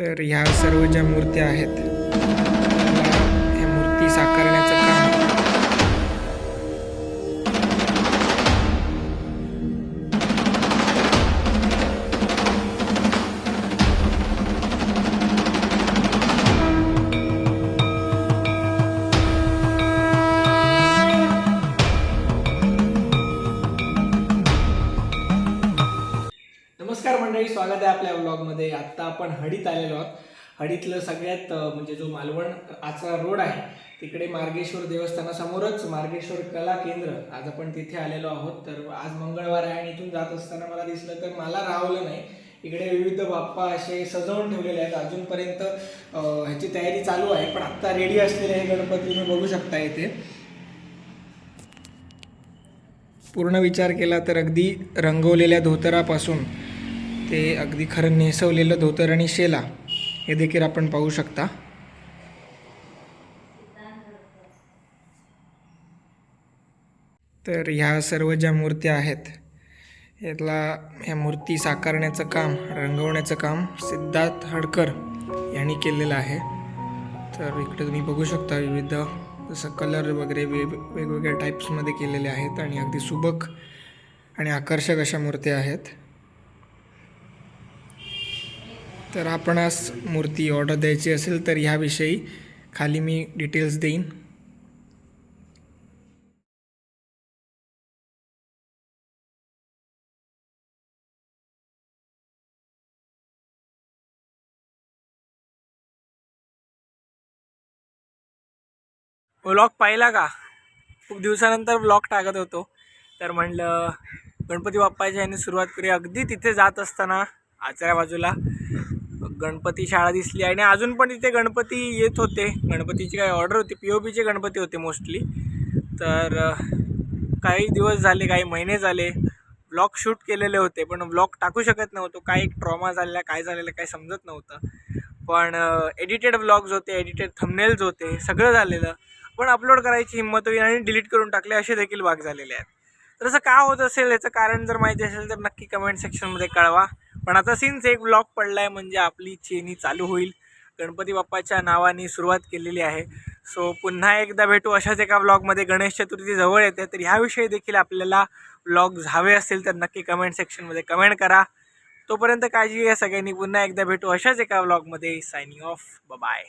तर ह्या सर्व ज्या मूर्त्या आहेत ह्या मूर्ती साकारण्या नमस्कार मंडळी स्वागत आहे आपल्या ब्लॉगमध्ये आत्ता आपण हडीत आलेलो आहोत. हडीतलं सगळ्यात म्हणजे जो मालवण आचरा रोड आहे तिकडे मार्गेश्वर देवस्थानासमोरच मार्गेश्वर कला केंद्र. आज आपण तिथे आलेलो आहोत. तर आज मंगळवार आहे आणि इथून जात असताना मला दिसलं तर मला राहवलं नाही. इकडे विविध बाप्पा असे सजवून ठेवलेले आहेत. अजूनपर्यंत ह्याची तयारी चालू आहे पण आत्ता रेडी असलेले हे गणपती तुम्ही बघू शकता इथे. पूर्ण विचार केला तर अगदी रंगवलेल्या धोतरापासून ते अगदी खरं नेसवलेलं धोतर आणि शेला हे देखील आपण पाहू शकता. तर ह्या सर्व ज्या मूर्त्या आहेत यातला ह्या मूर्ती साकारण्याचं काम रंगवण्याचं काम सिद्धार्थ हडकर यांनी केलेलं आहे. तर इकडे तुम्ही बघू शकता विविध जसं कलर वगैरे वे वेगवेगळ्या टाईप्समध्ये केलेले आहेत आणि अगदी सुबक आणि आकर्षक अशा मूर्त्या आहेत. तर आपणास मूर्ती ऑर्डर द्यायची असेल तर ह्याविषयी खाली मी डिटेल्स देईन. व्लॉग पाहिला का? खूप दिवसानंतर व्लॉग टाकत होतो. तर म्हणलं गणपती बाप्पाच्या याने सुरुवात करूया. अगदी तिथे जात असताना आचऱ्या बाजूला गणपती शाळा दिसली आणि अजून पण तिथे गणपती येत होते. गणपतीची काही ऑर्डर होती. पी ओ पीचे गणपती होते मोस्टली तर काही दिवस झाले काही महिने झाले. ब्लॉग शूट केलेले होते पण ब्लॉग टाकू शकत नव्हतो. काय एक ट्रॉमा झालेला काय झालेलं काय समजत नव्हतं. पण एडिटेड ब्लॉग्स होते एडिटेड थंबनेल्स होते सगळं झालेलं. पण अपलोड करायची हिंमत होईल आणि डिलीट करून टाकले असे देखील भाग झालेले आहेत. तर असं का होत असेल? याचं कारण जर माहिती असेल तर नक्की कमेंट सेक्शनमध्ये कळवा. पण आता सिन्स एक ब्लॉग पडला आहे म्हणजे आपली चेनी चालू होईल. गणपती बाप्पाच्या नावाने सुरुवात केलेली आहे. सो पुन्हा एकदा भेटू अशाच एका ब्लॉगमध्ये गणेश चतुर्थी जवळ येते तर ह्याविषयी देखील आपल्याला ब्लॉग्स हवे असतील तर नक्की कमेंट सेक्शनमध्ये कमेंट करा. तोपर्यंत काळजी घ्या सगळ्यांनी. पुन्हा एकदा भेटू अशाच एका ब्लॉगमध्ये सायनिंग ऑफ बाय